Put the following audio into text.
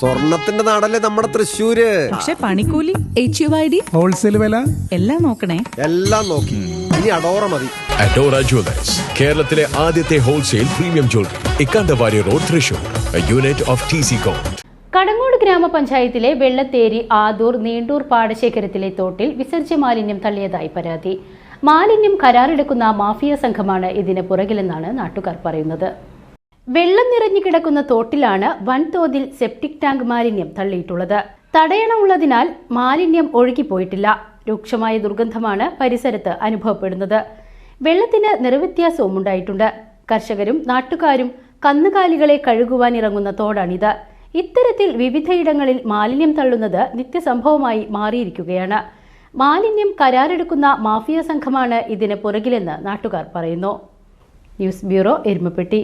സ്വർണത്തിന്റെ നാടല്ലേ നമ്മുടെ തൃശ്ശൂര്? പക്ഷെ പണിക്കൂലി H U I D wholesale വില? എല്ലാം നോക്കണേ. എല്ലാം നോക്കി. ഇനി അഡോറ മതി. അഡോറ ജ്വല്ലേഴ്സ് കേരളത്തിലെ ആദ്യത്തെ wholesale premium jewellery Ikkandawarrier road Thrissur unit of T C Kadangode ഗ്രാമപഞ്ചായത്തിലെ വെള്ളത്തേരി ആദൂർ നീണ്ടൂർ പാടശേഖരത്തിലെ തോട്ടിൽ വിസർജ്യ മാലിന്യം തള്ളിയതായി പരാതി. മാലിന്യം കരാറെടുക്കുന്ന മാഫിയ സംഘമാണ് ഇതിന് പുറകിലെന്നാണ് നാട്ടുകാർ പറയുന്നത്. വെള്ളം നിറഞ്ഞു കിടക്കുന്ന തോട്ടിലാണ് വൻതോതിൽ സെപ്റ്റിക് ടാങ്ക് മാലിന്യം തള്ളിയിട്ടുള്ളത്. തടയണമുള്ളതിനാൽ മാലിന്യം ഒഴുകിപ്പോയിട്ടില്ല രൂക്ഷമായ ദുർഗന്ധമാണ് പരിസരത്ത് അനുഭവപ്പെടുന്നത്. വെള്ളത്തിന് നിറവ്യത്യാസവും ഉണ്ടായിട്ടുണ്ട്. കർഷകരും നാട്ടുകാരും കന്നുകാലികളെ കഴുകുവാൻ ഇറങ്ങുന്ന തോടാണിത്. ഇത്തരത്തിൽ വിവിധയിടങ്ങളിൽ മാലിന്യം തള്ളുന്നത് നിത്യസംഭവമായി മാറിയിരിക്കുകയാണ്. മാലിന്യം കരാറെടുക്കുന്ന മാഫിയ സംഘമാണ് ഇതിന് പുറകിലെന്ന് നാട്ടുകാർ പറയുന്നു. News bureau Erumapetty.